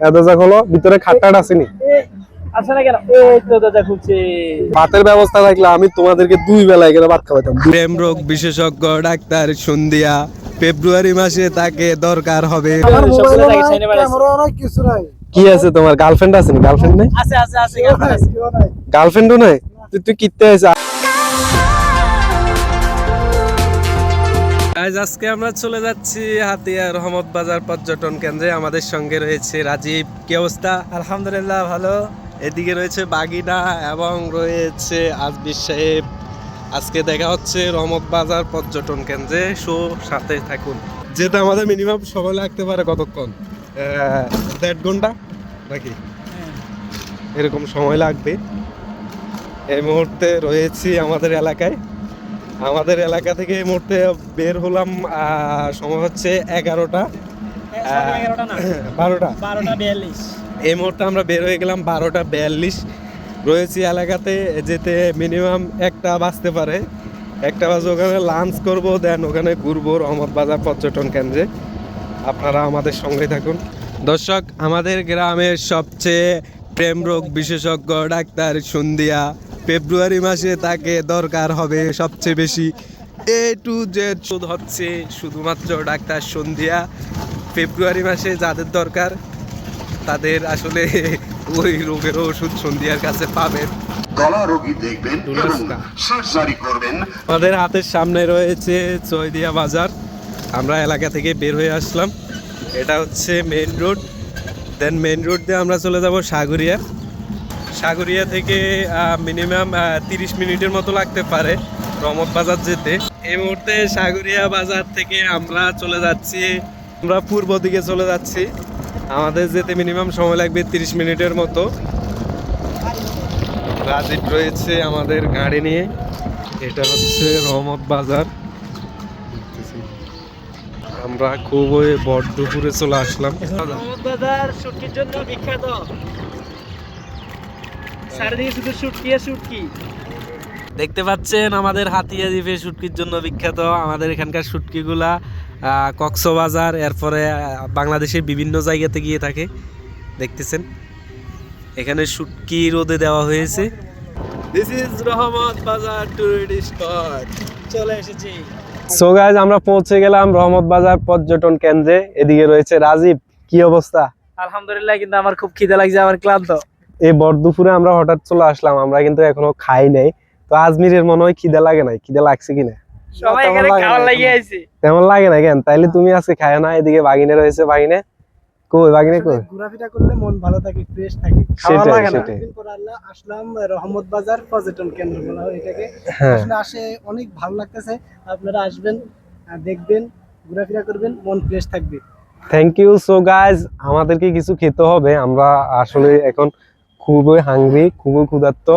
দরজা ভিতরে খাট্টাট আসেনি ভাতের ব্যবস্থা থাকলে আমি তোমাদেরকে দুই বেলা এখানে ভাত খাওয়াতাম প্রেম রোগ বিশেষজ্ঞ ডাক্তার সন্ধিয়া ফেব্রুয়ারি মাসে তাকে দরকার হবে। কি আছে তোমার? গার্লফ্রেন্ড আছে গার্লফ্রেন্ড নেই? আছে আছে আছে। গার্লফ্রেন্ড গার্লফ্রেন্ডও নাই। তুই তুই কিনতে আছে আজ আজকে আমরা চলে যাচ্ছি হাতিয়া রহমত বাজার পর্যটন কেন্দ্রে। আমাদের সঙ্গে রয়েছে রাজীব। কি অবস্থা? আলহামদুলিল্লাহ ভালো। এদিকে রয়েছে বাগিনা এবং রয়েছে আজবির সাহেব। আজকে দেখা হচ্ছে রহমত বাজার পর্যটন কেন্দ্রে। শো সাথে থাকুন। যেটা আমাদের মিনিমাম সময় লাগতে পারে কতক্ষণ? দেড় ঘণ্টা নাকি? এরকম সময় লাগবে। এই মুহূর্তে রয়েছি আমাদের এলাকায়। আমাদের এলাকা থেকে এই মুহূর্তে বের হলাম সময় হচ্ছে এগারোটা। বারোটা। বারোটা বিয়াল্লিশ। এই মুহূর্তে আমরা বের হয়ে গেলাম বারোটা বিয়াল্লিশ। রয়েছি এলাকাতে যেতে মিনিমাম একটা বাজতে পারে। একটা বাজে ওখানে লাঞ্চ করব দেন ওখানে ঘুরবো রহমত বাজার পর্যটন কেন্দ্রে। আপনারা আমাদের সঙ্গে থাকুন। দর্শক আমাদের গ্রামের সবচেয়ে প্রেম রোগ বিশেষজ্ঞ ডাক্তার সন্ধিয়া ফেব্রুয়ারি মাসে তাকে দরকার হবে সবচেয়ে বেশি। এ টু জেড শুধু হচ্ছে শুধুমাত্র ডাক্তার সন্ধিয়া। ফেব্রুয়ারি মাসে যাদের দরকার তাদের আসলে ওই রোগের ওষুধ সন্ধিয়ার কাছে পাবেন। গলা রোগী দেখবেন এবং সার্জারি করবেন। আমাদের হাতের সামনে রয়েছে চৈদিয়া বাজার। আমরা এলাকা থেকে বের হয়ে আসলাম। এটা হচ্ছে main road. Then main road দিয়ে আমরা চলে যাব সাগরিয়া। সাগরিয়া থেকে মিনিমাম তিরিশ মিনিটের মতো লাগতে পারে রমত বাজার যেতে। এই মুহূর্তে সাগরিয়া বাজার থেকে আমরা চলে যাচ্ছি, আমরা পূর্ব দিকে চলে যাচ্ছি। আমাদের যেতে মিনিমাম সময় লাগবে তিরিশ মিনিটের মতো। রাজীব রয়েছে আমাদের গাড়ি নিয়ে। এটা হচ্ছে রহমত বাজার। আমরা খুবই বড় দুপুরে চলে আসলাম। বাজার জন্য বিখ্যাত। চারিদিকে শুধু শুটকি আর শুটকি দেখতে পাচ্ছেন আমাদের হাতিয়া দ্বীপে শুটকির জন্য বিখ্যাত আমাদের এখানকার শুটকিগুলা কক্সবাজার এরপরে বাংলাদেশের বিভিন্ন জায়গাতে গিয়ে থাকে। দেখতেছেন এখানে শুটকি রোদে দেওয়া হয়েছে। দিস ইজ রহমত বাজার টুরিস্ট স্পট চলে এসেছি। সো গাইজ আমরা পৌঁছে গেলাম রহমত বাজার পর্যটন কেন্দ্রে। এদিকে রয়েছে রাজীব কি অবস্থা? আলহামদুলিল্লাহ কিন্তু আমার খুব খিদে লাগছে আমার ক্লান্ত। এই বর দুপুরে আমরা হঠাৎ চলে আসলাম আমরা কিন্তু এখনও খাই নাই। তো আজমিরের মনে হয় খিদে লাগে নাই খিদে লাগছে কিনা? তেমন লাগে না খাওয়ার এখনও। লাগিয়ে আইছে। তেমন লাগে না কেন? তাইলে তুমি আজকে খায় না এদিকে বাগিনে রয়েছে বাগিনে কই বাগিনে কই? ঘোরাফেরা করলে মন ভালো থাকে ফ্রেশ থাকে খাওয়া লাগে না। পর আল্লাহ আসলাম রহমত বাজার পর্যটন কেন্দ্র বলা হয় এটাকে। হ্যাঁ। আসলে আসে অনেক ভালো লাগতেছে। আপনারা আসবেন দেখবেন ঘোরাফেরা করবেন মন ফ্রেশ থাকবে। থ্যাংক ইউ সো গাইজ আমাদেরকে কিছু খেতে হবে। আমরা আসলে এখন খুবই হাংরি খুবই ক্ষুধার্ত।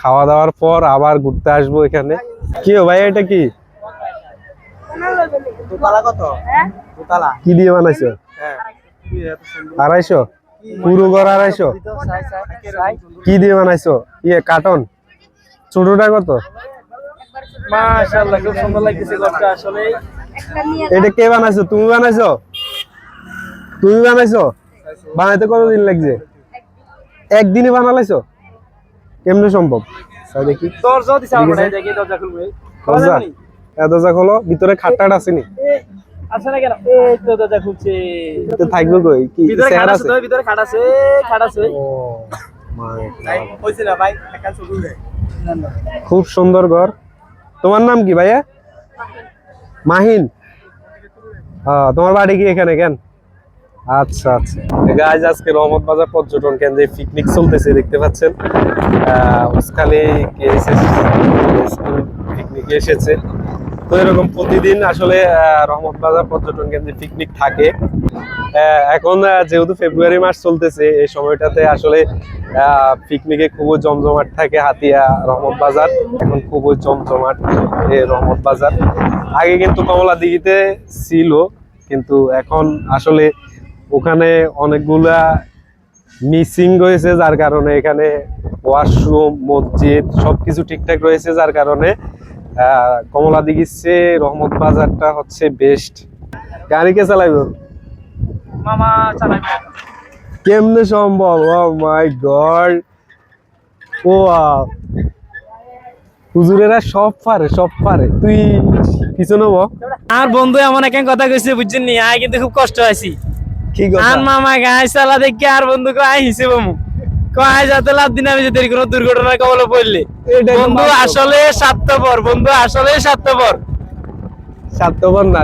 খাওয়া দাওয়ার পর আবার ঘুরতে আসব এখানে। কি ভাই এটা কি? দোতলা কি দিয়ে বানাইছো? আড়াইশো? পুরো ঘর আড়াইশো? কি দিয়ে বানাইছো? ইয়ে কার্টন ছোটটা কত? মাশাআল্লাহ খুব সুন্দর লাগতেছে ঘরটা আসলে এটা কে বানাইছো? তুমি বানাইছো? তুমি বানাইছো? বানাইতে কতদিন লাগছে? একদিনে বানালাইছো? কেমনে সম্ভব? তাই দেখি। দরজা দিছে আমার আছে। দেখি দরজা খুলবে। দরজা? এ দরজা খোলো ভিতরে খাট্টাট আসেনি আসে না কেন? এই তো দরজা খুলছে। তো থাকবে কই? কি ভিতরে খাট আছে আছে? ভিতরে খাট আছে খাট আছে। ও God. হইছে না ভাই একটা ছবি খুব সুন্দর ঘর। তোমার নাম কি ভাইয়া? মাহিন। হ্যাঁ তোমার বাড়ি কি এখানে কেন? আচ্ছা আচ্ছা। গাইজ আজকে রহমত বাজার পর্যটন কেন্দ্রে পিকনিক চলতেছে, দেখতে পাচ্ছেন? উসকালি পিকনিকে এসেছে। তো এরকম প্রতিদিন আসলে রহমত বাজার পর্যটন কেন্দ্রে পিকনিক থাকে। এখন যেহেতু ফেব্রুয়ারি মাস চলতেছে, এই সময়টাতে আসলে পিকনিকে খুবই জমজমাট থাকে হাতিয়া রহমত বাজার। এখন খুবই জমজমাট রহমত বাজার। আগে কিন্তু কমলা দিঘিতে ছিল, কিন্তু এখন আসলে ওখানে অনেকগুলা মিসিং রয়েছে যার কারণে এখানে ওয়াশরুম মসজিদ সবকিছু ঠিকঠাক রয়েছে যার কারণে কমলা দিঘির চেয়ে রহমত বাজারটা হচ্ছে বেস্ট গাড়ি কে চালাইব? মামা কেমনে সম্ভব? ও মাই গড ও হুজুরেরা সব পারে সব পারে। তুই পিছনে আর বন্ধু এমন এক কথা কইছে বুঝছেন নি? আয় কিন্তু খুব কষ্ট আছি কি আর মামা গায়ে চালা দেখি আর বন্ধু কো আয় হিসেবে কয় যাতে লাভ দিন আমি যদি কোনো দুর্ঘটনার কবলে পড়লে। তো বন্ধু আসলে স্বার্থপর বন্ধু আসলে স্বার্থপর। স্বার্থপর না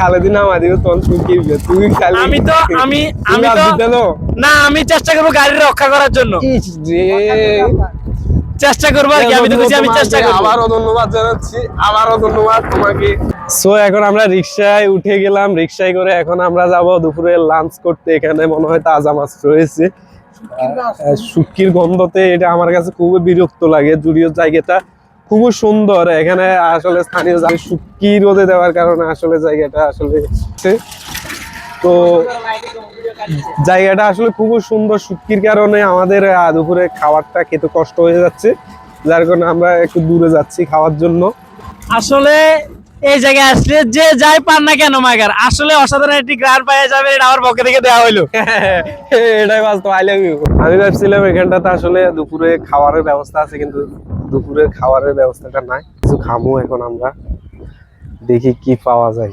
খালে দিন আমার দিবে তখন তুই কি তুই খালি আমি তো আমি আমি তো না আমি চেষ্টা করব গাড়ি রক্ষা করার জন্য। চেষ্টা করব আর কি আমি তো আমি চেষ্টা করব। আবারও ধন্যবাদ জানাচ্ছি আবারও ধন্যবাদ তোমাকে। সো এখন আমরা রিক্সায় উঠে গেলাম রিক্সায় করে এখন আমরা যাব দুপুরে লাঞ্চ করতে এখানে মনে হয় তাজা মাছ রয়েছে। শুটকির গন্ধতে এটা আমার কাছে খুবই বিরক্ত লাগে জুড়িও জায়গাটা খুবই সুন্দর। এখানে আসলে স্থানীয় জায়গায় শুটকি রোদে দেওয়ার কারণে আসলে জায়গাটা আসলে তো জায়গাটা আসলে খুবই সুন্দর শুটকির কারণে আমাদের দুপুরে খাবারটা খেতে কষ্ট হয়ে যাচ্ছে। যার কারণে আমরা একটু দূরে যাচ্ছি খাওয়ার জন্য। আসলে এই জায়গায় আসলে যে যাই পার না কেন মাগার আসলে অসাধারণ একটি গ্রান পাওয়া যাবে এটা আমার পক্ষে থেকে দেওয়া হইল। এটাই বাস্তব আই লাভ ইউ আমি ভাবছিলাম এখানটাতে আসলে দুপুরে খাওয়ারের ব্যবস্থা আছে কিন্তু দুপুরে খাবারের ব্যবস্থাটা নাই। কিছু খামু এখন আমরা দেখি কি পাওয়া যায়।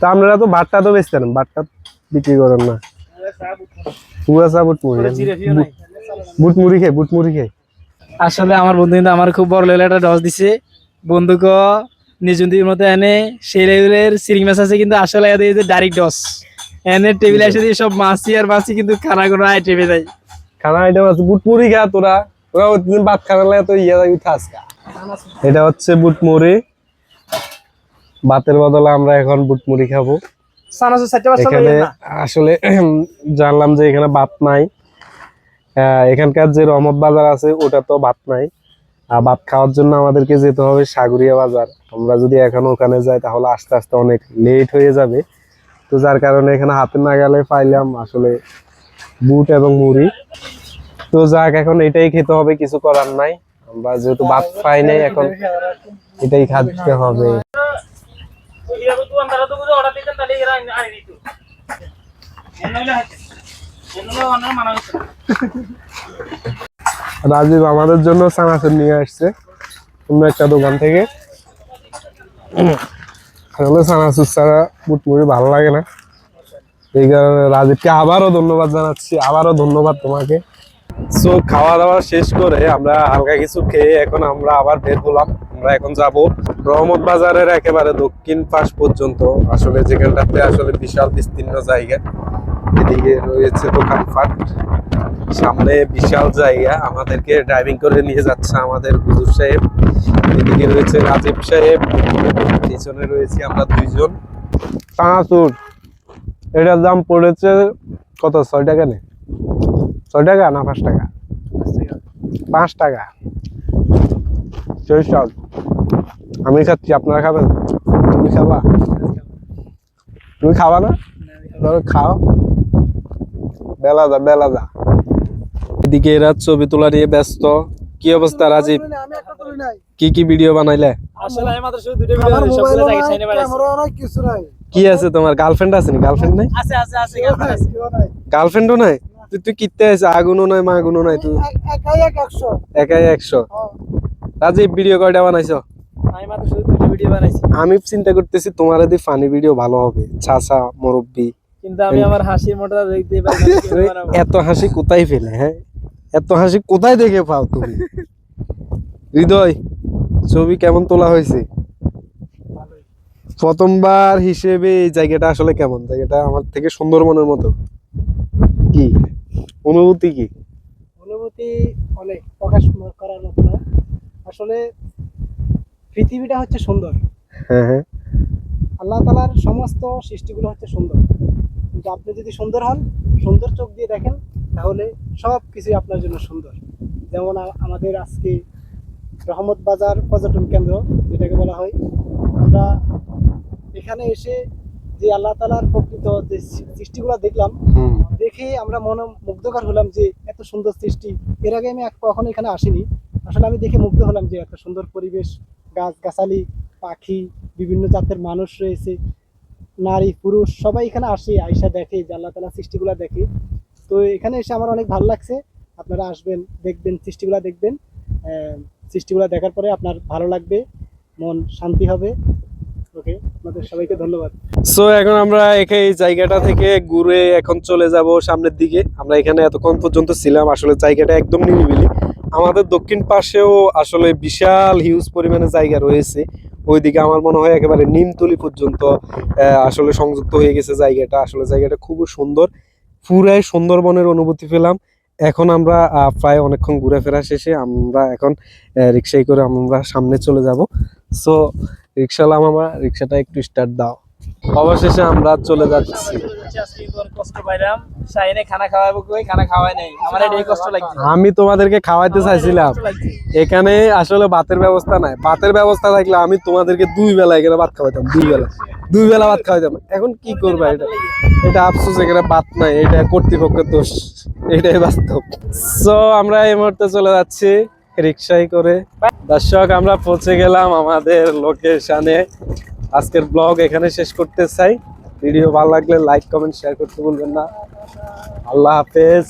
তা আপনারা তো ভাতটা তো বেচতেন ভাতটা বিক্রি করেন না। পুরা চা বুট মুড়ি বুট মুড়ি খাই বুট মুড়ি খাই। আসলে আমার বন্ধু কিন্তু আমার খুব বড় লেভেলের একটা ডস দিছে। বন্ধুকে নিজুন্দির মতো এনে সেই লেভেলের সিরিং মাছ আছে কিন্তু আসলে এদের যে ডাইরেক্ট ডস এনে টেবিলে এসে দিয়ে সব মাছি আর মাছি কিন্তু খানা কোনো আইটেমে দেয়। খানা আইটেম আছে বুট মুড়ি খা তোরা। ওই ভাত খানা লাগে তো ইয়ে খাস খা। এটা হচ্ছে বুট মুড়ি। ভাতের বদলে আমরা এখন বুটমুড়ি খাব। এখানে আসলে জানলাম যে এখানে ভাত নাই। এখানকার যে রহমত বাজার আছে ওটা তো ভাত নাই। আর ভাত খাওয়ার জন্য আমাদেরকে যেতে হবে সাগরিয়া বাজার। আমরা যদি এখন ওখানে যাই তাহলে আস্তে আস্তে অনেক লেট হয়ে যাবে। তো যার কারণে এখানে হাতে নাগালে পাইলাম আসলে বুট এবং মুড়ি। তো যাক এখন এটাই খেতে হবে কিছু করার নাই। আমরা যেহেতু ভাত পাই নাই এখন এটাই খাতে হবে। রাজীব আমাদের জন্য চানাচুর নিয়ে আসছে। অন্য একটা দোকান থেকে। আসলে চানাচুর ছাড়া মুটমুড়ি ভালো লাগে না। এই কারণে রাজীবকে আবারও ধন্যবাদ জানাচ্ছি, আবারও ধন্যবাদ তোমাকে। সো খাওয়া দাওয়া শেষ করে আমরা হালকা কিছু খেয়ে এখন আমরা আবার বের হলাম। আমরা এখন যাব রহমত বাজারের একেবারে দক্ষিণ পাশ পর্যন্ত, আসলে যেখানটাতে আসলে বিশাল বিস্তীর্ণ জায়গা, এদিকে রয়েছে দোকানপাট সামনে বিশাল জায়গা, আমাদেরকে ড্রাইভিং করে নিয়ে যাচ্ছে আমাদের হুজুর সাহেব। এদিকে রয়েছে রাজীব সাহেব, পিছনে রয়েছি আমরা দুইজন। চানাচুর এটার দাম পড়েছে কত? ছয় টাকা নে? ছয় টাকা না পাঁচ টাকা? পাঁচ টাকা। চল্লিশ আমি খাচ্ছি আপনারা খাবেন? তুমি খাবা? তুমি খাবা না? ধরো খাও। বেলা যা বেলা যা। এদিকে এরা ছবি তোলা নিয়ে ব্যস্ত। কি অবস্থা রাজীব? আমি একটা তুলি নাই কি কি ভিডিও বানাইলে কি আছে তোমার? গার্লফ্রেন্ড আছে নি? গার্লফ্রেন্ড নাই? আছে আছে আছে girlfriend আছে। কেউ নাই। গার্লফ্রেন্ডও নাই? তুই তুই কিতে আছে আগুনও নাই মাগুনও নাই তুই। এক- একাই একশো। একাই একশো। রাজীব ভিডিও কয়টা বানাইছো? আমি চিন্তা করতেছি তোমার যদি ফানি ভিডিও ভালো হবে। ছাসা মুরব্বী। কিন্তু আমি আমার হাসির মোটা দেখতে। এত হাসি কোথায় ফেলে হ্যাঁ? এত হাসি কোথায় দেখে পাও তুমি? হৃদয় ছবি কেমন তোলা হয়েছে? প্রথমবার হিসেবে এই জায়গাটা আসলে কেমন? জায়গাটা আমার থেকে সুন্দরবনের মতো। কি? অনুভূতি কি? অনুভূতি অনেক প্রকাশ করার মতো আসলে পৃথিবীটা হচ্ছে সুন্দর। হ্যাঁ হ্যাঁ। আল্লাহ তালার সমস্ত সৃষ্টিগুলো হচ্ছে সুন্দর। কিন্তু আপনি যদি সুন্দর হন সুন্দর চোখ দিয়ে দেখেন তাহলে সব কিছুই আপনার জন্য সুন্দর। যেমন আমাদের আজকে রহমত বাজার পর্যটন কেন্দ্র যেটাকে বলা হয় আমরা এখানে এসে যে আল্লাহ তালার প্রকৃত যে সৃষ্টিগুলো দেখলাম দেখে আমরা মন মুগ্ধকর হলাম যে এত সুন্দর সৃষ্টি। এর আগে আমি কখনো এখানে আসিনি। আসলে আমি দেখে মুগ্ধ হলাম যে এত সুন্দর পরিবেশ গাছ গাছালি পাখি, বিভিন্ন জাতের মানুষ রয়েছে, নারী, পুরুষ, সবাই এখানে আসে, আইসা দেখে, যে আল্লাহ তালা সৃষ্টিগুলা দেখে। তো এখানে এসে আমার অনেক ভালো লাগছে। আপনারা আসবেন, দেখবেন, সৃষ্টিগুলা দেখবেন। সৃষ্টিগুলা দেখার পরে আপনার ভালো লাগবে, মন শান্তি হবে। ধন্যবাদ। সো এখন আমরা এখানে এই জায়গাটা থেকে ঘুরে এখন চলে যাব সামনের দিকে। আমরা এখানে এতক্ষণ পর্যন্ত ছিলাম, আসলে জায়গাটা একদম নিরিবিলি। আমাদের দক্ষিণ পাশেও আসলে বিশাল হিউজ পরিমাণে জায়গা রয়েছে। ওইদিকে আমার মনে হয় একেবারে নিমতলি পর্যন্ত আসলে সংযুক্ত হয়ে গেছে জায়গাটা। আসলে জায়গাটা খুবই সুন্দর। পুরাই সুন্দরবনের অনুভূতি পেলাম। এখন আমরা প্রায় অনেকক্ষণ ঘুরে ফেরা শেষে আমরা এখন রিক্সায় করে আমরা সামনে চলে যাব। সো রিক্সাওয়ালা মামা রিক্সাটা একটু স্টার্ট দাও। অবশেষে আমরা চলে যাচ্ছি। আমি তোমাদেরকে খাওয়াইতে চাইছিলাম। এখানে আসলে ভাতের ব্যবস্থা নাই। ভাতের ব্যবস্থা থাকলে আমি তোমাদেরকে দুই বেলা এখানে ভাত খাওয়াইতাম, দুই বেলা। দুই বেলা ভাত খাওয়াইতাম। এখন কি করবা এটা? এটা আফসোস, এখানে ভাত নাই। এটা কর্তৃপক্ষের দোষ। এটাই বাস্তব। সো আমরা এই মুহূর্তে চলে যাচ্ছি। রিক্সায় করে। দর্শক, আমরা পৌঁছে গেলাম আমাদের লোকেশানে আজকের ব্লগ এখানে শেষ করতে চাই। ভিডিও ভালো লাগলে লাইক কমেন্ট শেয়ার করতে ভুলবেন না। আল্লাহ হাফেজ।